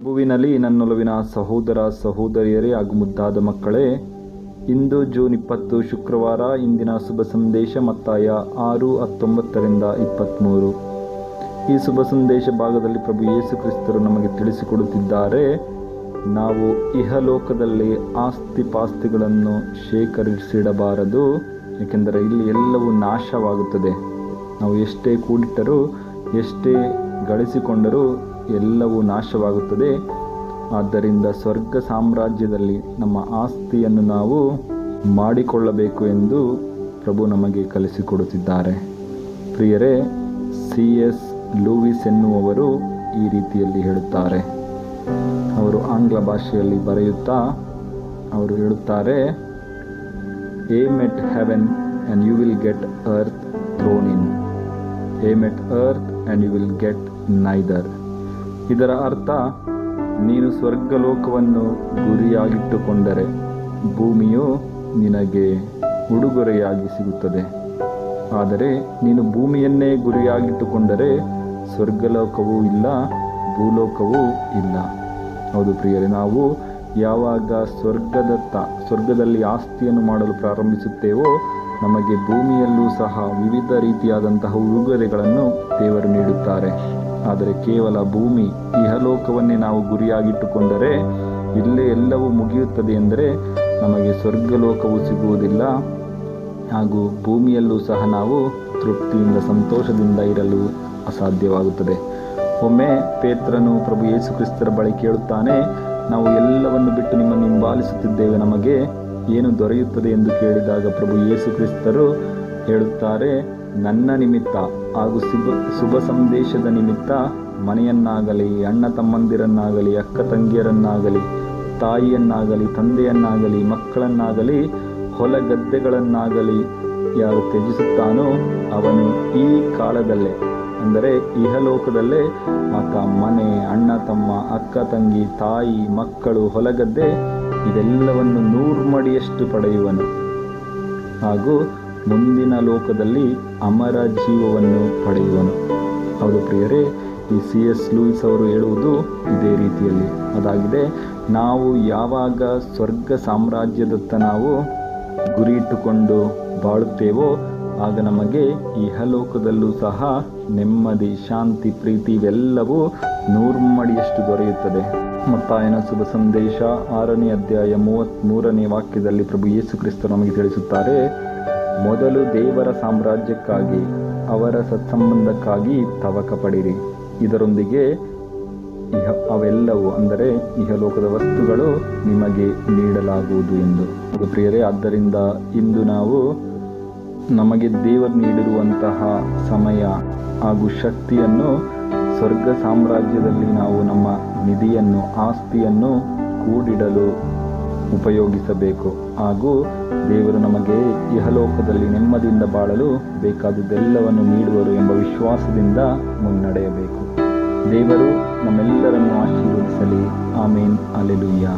ಪ್ರಭುವಿನಲ್ಲಿ ನನ್ನೊಲವಿನ ಸಹೋದರ, ಸಹೋದರಿಯರೇ ಹಾಗೂ ಮುದ್ದಾದ ಮಕ್ಕಳೇ, ಇಂದು ಜೂನ್ ಇಪ್ಪತ್ತು ಶುಕ್ರವಾರ ಇಂದಿನ ಶುಭ ಸಂದೇಶ ಮತ್ತಾಯ ಆರು ಹತ್ತೊಂಬತ್ತರಿಂದ ಇಪ್ಪತ್ತ್ಮೂರು ಈ ಶುಭ ಸಂದೇಶ ಭಾಗದಲ್ಲಿ ಪ್ರಭು ಯೇಸು ಕ್ರಿಸ್ತರು ನಮಗೆ ತಿಳಿಸಿಕೊಡುತ್ತಿದ್ದಾರೆ, ನಾವು ಇಹಲೋಕದಲ್ಲಿ ಆಸ್ತಿ ಪಾಸ್ತಿಗಳನ್ನು ಶೇಖರಿಸಿಡಬಾರದು, ಏಕೆಂದರೆ ಇಲ್ಲಿ ಎಲ್ಲವೂ ನಾಶವಾಗುತ್ತದೆ. ನಾವು ಎಷ್ಟೇ ಕೂಡಿಟ್ಟರೂ, ಎಷ್ಟೇ ಗಳಿಸಿಕೊಂಡರೂ ಎಲ್ಲವೂ ನಾಶವಾಗುತ್ತದೆ. ಆದ್ದರಿಂದ ಸ್ವರ್ಗ ಸಾಮ್ರಾಜ್ಯದಲ್ಲಿ ನಮ್ಮ ಆಸ್ತಿಯನ್ನು ನಾವು ಮಾಡಿಕೊಳ್ಳಬೇಕು ಎಂದು ಪ್ರಭು ನಮಗೆ ಕಲಿಸಿಕೊಡುತ್ತಿದ್ದಾರೆ. ಪ್ರಿಯರೇ ಸಿ ಎಸ್ ಲೂವಿಸ್ ಎನ್ನುವರು ಈ ರೀತಿಯಲ್ಲಿ ಹೇಳುತ್ತಾರೆ. ಅವರು ಆಂಗ್ಲ ಭಾಷೆಯಲ್ಲಿ ಬರೆಯುತ್ತಾ ಅವರು ಹೇಳುತ್ತಾರೆ aim at heaven and you will get earth thrown in aim at earth and you will get neither ಇದರ ಅರ್ಥ, ನೀನು ಸ್ವರ್ಗಲೋಕವನ್ನು ಗುರಿಯಾಗಿಟ್ಟುಕೊಂಡರೆ ಭೂಮಿಯು ನಿನಗೆ ಉಡುಗೊರೆಯಾಗಿ ಸಿಗುತ್ತದೆ. ಆದರೆ ನೀನು ಭೂಮಿಯನ್ನೇ ಗುರಿಯಾಗಿಟ್ಟುಕೊಂಡರೆ ಸ್ವರ್ಗಲೋಕವೂ ಇಲ್ಲ, ಭೂಲೋಕವೂ ಇಲ್ಲ. ಹೌದು ಪ್ರಿಯರೇ, ನಾವು ಯಾವಾಗ ಸ್ವರ್ಗದತ್ತ, ಸ್ವರ್ಗದಲ್ಲಿ ಆಸ್ತಿಯನ್ನು ಮಾಡಲು ಪ್ರಾರಂಭಿಸುತ್ತೇವೋ ನಮಗೆ ಭೂಮಿಯಲ್ಲೂ ಸಹ ವಿವಿಧ ರೀತಿಯಾದಂತಹ ಉಡುಗೊರೆಗಳನ್ನು ದೇವರು ನೀಡುತ್ತಾರೆ. ಆದರೆ ಕೇವಲ ಭೂಮಿ, ಇಹಲೋಕವನ್ನೇ ನಾವು ಗುರಿಯಾಗಿಟ್ಟುಕೊಂಡರೆ ಇಲ್ಲೇ ಎಲ್ಲವೂ ಮುಗಿಯುತ್ತದೆ ಎಂದರೆ ನಮಗೆ ಸ್ವರ್ಗಲೋಕವು ಸಿಗುವುದಿಲ್ಲ. ಹಾಗೂ ಭೂಮಿಯಲ್ಲೂ ಸಹ ನಾವು ತೃಪ್ತಿಯಿಂದ, ಸಂತೋಷದಿಂದ ಇರಲು ಅಸಾಧ್ಯವಾಗುತ್ತದೆ. ಒಮ್ಮೆ ಪೇತ್ರನು ಪ್ರಭು ಯೇಸು ಕ್ರಿಸ್ತರ ಬಳಿ ಕೇಳುತ್ತಾನೆ, ನಾವು ಎಲ್ಲವನ್ನು ಬಿಟ್ಟು ನಿಮ್ಮನ್ನು ಹಿಂಬಾಲಿಸುತ್ತಿದ್ದೇವೆ ನಮಗೆ. ಏನು ದೊರೆಯುತ್ತದೆ ಎಂದು ಕೇಳಿದಾಗ ಪ್ರಭು ಯೇಸು ಕ್ರಿಸ್ತರು ಹೇಳುತ್ತಾರೆ, ನನ್ನ ನಿಮಿತ್ತ ಹಾಗೂ ಶುಭ ಶುಭ ಸಂದೇಶದ ನಿಮಿತ್ತ ಮನೆಯನ್ನಾಗಲಿ, ಅಣ್ಣ ತಮ್ಮಂದಿರನ್ನಾಗಲಿ, ಅಕ್ಕ ತಂಗಿಯರನ್ನಾಗಲಿ, ತಾಯಿಯನ್ನಾಗಲಿ, ತಂದೆಯನ್ನಾಗಲಿ, ಮಕ್ಕಳನ್ನಾಗಲಿ ಹೊಲ ಗದ್ದೆಗಳನ್ನಾಗಲಿ ಯಾರು ತ್ಯಜಿಸುತ್ತಾನೋ ಅವನು ಈ ಕಾಲದಲ್ಲೇ, ಅಂದರೆ ಇಹಲೋಕದಲ್ಲೇ ಆತ ಮನೆ, ಅಣ್ಣ ತಮ್ಮ, ಅಕ್ಕ ತಂಗಿ, ತಾಯಿ, ಮಕ್ಕಳು, ಹೊಲಗದ್ದೆ ಇದೆಲ್ಲವನ್ನು ನೂರು ಮಡಿಯಷ್ಟು ಪಡೆಯುವನು. ಹಾಗೂ ಮುಂದಿನ ಲೋಕದಲ್ಲಿ ಅಮರ ಜೀವವನ್ನು ಪಡೆಯುವನು. ಹೌದು ಪ್ರಿಯರೇ, ಈ ಸಿ ಎಸ್ ಲೂಯಿಸ್ ಅವರು ಹೇಳುವುದು ಇದೇ ರೀತಿಯಲ್ಲಿ. ಅದಾಗಿದೆ, ನಾವು ಯಾವಾಗ ಸ್ವರ್ಗ ಸಾಮ್ರಾಜ್ಯದತ್ತ ನಾವು ಗುರಿ ಇಟ್ಟುಕೊಂಡು ಬಾಳುತ್ತೇವೋ ಆಗ ನಮಗೆ ಇಹಲೋಕದಲ್ಲೂ ಸಹ ನೆಮ್ಮದಿ, ಶಾಂತಿ, ಪ್ರೀತಿ ಇವೆಲ್ಲವೂ ನೂರ್ಮಡಿಯಷ್ಟು ದೊರೆಯುತ್ತದೆ. ಮತ್ತಾಯನ ಶುಭ ಸಂದೇಶ ಆರನೇ ಅಧ್ಯಾಯ ಮೂವತ್ತ್ಮೂರನೇ ವಾಕ್ಯದಲ್ಲಿ ಪ್ರಭು ಯೇಸು ಕ್ರಿಸ್ತ ನಮಗೆ ತಿಳಿಸುತ್ತಾರೆ, ಮೊದಲು ದೇವರ ಸಾಮ್ರಾಜ್ಯಕ್ಕಾಗಿ, ಅವರ ಸತ್ಸಂಬಂಧಕ್ಕಾಗಿ ತವಕ ಪಡಿರಿ. ಇದರೊಂದಿಗೆ ಇಹ, ಅವೆಲ್ಲವೂ ಅಂದರೆ ಇಹಲೋಕದ ವಸ್ತುಗಳು ನಿಮಗೆ ನೀಡಲಾಗುವುದು ಎಂದು. ಪ್ರಿಯರೇ, ಆದ್ದರಿಂದ ಇಂದು ನಾವು ನಮಗೆ ದೇವರು ನೀಡಿರುವಂತಹ ಸಮಯ ಹಾಗೂ ಶಕ್ತಿಯನ್ನು ಸ್ವರ್ಗ ಸಾಮ್ರಾಜ್ಯದಲ್ಲಿ ನಾವು ನಮ್ಮ ನಿಧಿಯನ್ನು, ಆಸ್ತಿಯನ್ನು ಕೂಡಿಡಲು ಉಪಯೋಗಿಸಬೇಕು. ಹಾಗೂ ದೇವರು ನಮಗೆ ಇಹಲೋಕದಲ್ಲಿ ನೆಮ್ಮದಿಯಿಂದ ಬಾಳಲು ಬೇಕಾದುದೆಲ್ಲವನ್ನು ನೀಡುವರು ಎಂಬ ವಿಶ್ವಾಸದಿಂದ ಮುನ್ನಡೆಯಬೇಕು. ದೇವರು ನಮ್ಮೆಲ್ಲರನ್ನು ಆಶೀರ್ವದಿಸಲಿ. ಆಮೇನ್. ಅಲೆಲುಯ್ಯ.